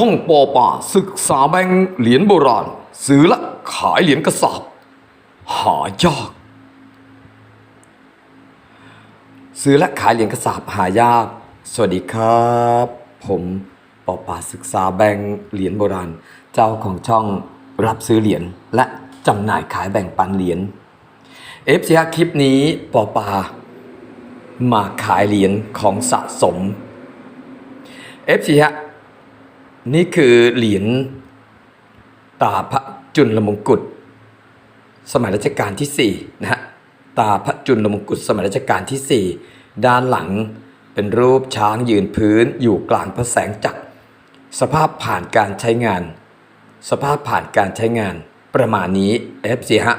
ช่องปอป่าศึกษาแบงค์เหรียญโบราณ ซื้อและขายเหรียญกระสาบหายาก ซื้อและขายเหรียญกระสาบหายาก สวัสดีครับ ผมปอป่าศึกษาแบงค์เหรียญโบราณ เจ้าของช่องรับซื้อเหรียญและจำหน่ายขายแบ่งปันเหรียญเอฟซีคลิปนี้ปอปามาขายเหรียญของสะสมเอฟซีฮะ นี่คือเหรียญตาพระจุลมงกุฎสมัยรัชกาลที่4นะฮะตาพระจุลมงกุฎสมัยรัชกาลที่ 4 ด้านหลังเป็นรูปช้างยืนพื้นอยู่กลางพระแสงจักร สภาพผ่านการใช้งาน สภาพผ่านการใช้งานประมาณนี้ FC ฮะ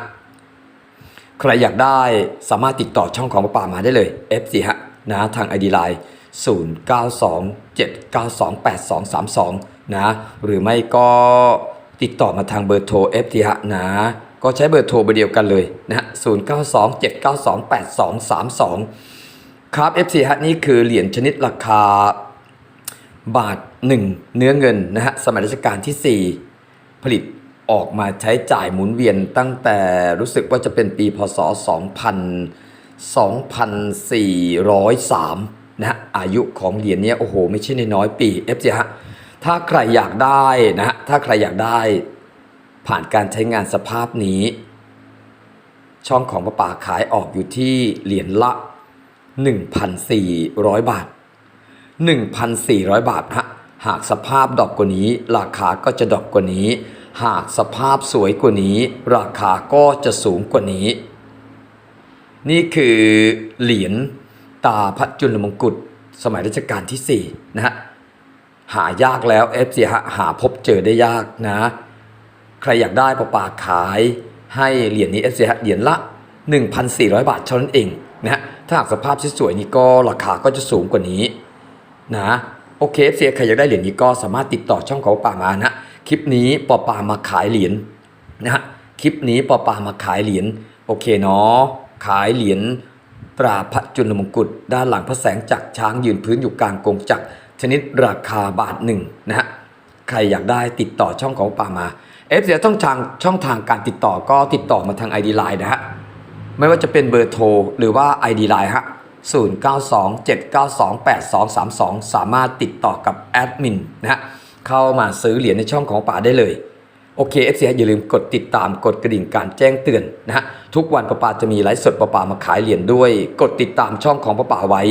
ใครอยากได้สามารถติดต่อช่องของป่ามาได้เลย FC ฮะนะทาง ID Line 0927928232 นะ หรือไม่ก็ติดต่อมาทางเบอร์โทร FT ฮะนะ ก็ใช้เบอร์โทรเบอร์เดียวกันเลยนะ0927928232 ครับ FC ฮะนี่คือเหรียญชนิดราคาบาท 1 เนื้อเงินนะฮะสมัยรัชกาลที่ 4 ผลิตออกมาใช้จ่ายหมุนเวียนตั้งแต่รู้สึกว่าจะเป็นปีพศ 2000 2403 นะฮะอายุของเหรียญเนี้ยโอ้โห ไม่ใช่น้อยปี f อฮะถ้าใครอยากได้นะฮะถ้าใครอยากได้ผ่านการใช้งานสภาพนี้ ช่องของประป่าขายออกอยู่ที่เหรียญละ 1,400 บาท 1,400 บาทฮะหากสภาพดรอกกว่านี้ ราคาก็จะดรอกกว่านี้ หากสภาพสวยกว่านี้ ราคาก็จะสูงกว่านี้ นี่คือเหรียญ ตาพระจุลมงกุฎสมัยรัชกาลที่4นะฮะหายากแล้ว f อฟซีฮะหาพบเจอได้ยากนะ ใครอยากได้ประปาขายให้เหรียญนี้ f อฟซีฮะเหรียญละ 1,400 บาทเท่านั้นเองนะฮะถ้าหากสภาพสวยๆนี่ก็ราคาก็จะสูงกว่านี้นะโอเค f อฟซีใครอยากได้เหรียญนี้ก็สามารถติดต่อช่องของป่ามานะคลิปนี้ปอปามาขายเหรียญนะฮะคลิปนี้ปอปามาขายเหรียญโอเคเนาะขายเหรียญ ตราพระจุลมงกุฎด้านหลังพระแสงจักรช้างยืนพื้นอยู่กลางกงจักรชนิดราคาบาทหนึ่งนะฮะใครอยากได้ติดต่อช่องของป่ามาเอฟเสียช่องทางช่องทางการติดต่อก็ติดต่อมาทาง ID Line นะฮะไม่ว่าจะเป็นเบอร์โทรหรือว่า ID Line ฮะ0927928232 สามารถติดต่อกับแอดมินนะฮะเข้ามาซื้อเหรียญในช่องของป่าได้เลย โอเคเอฟซีอย่าลืมกดติดตามกดกระดิ่งการแจ้งเตือนนะฮะทุกวันประปาจะมีไลฟ์สดประปามาขายเหรียญด้วย กดติดตามช่องของประปาไว้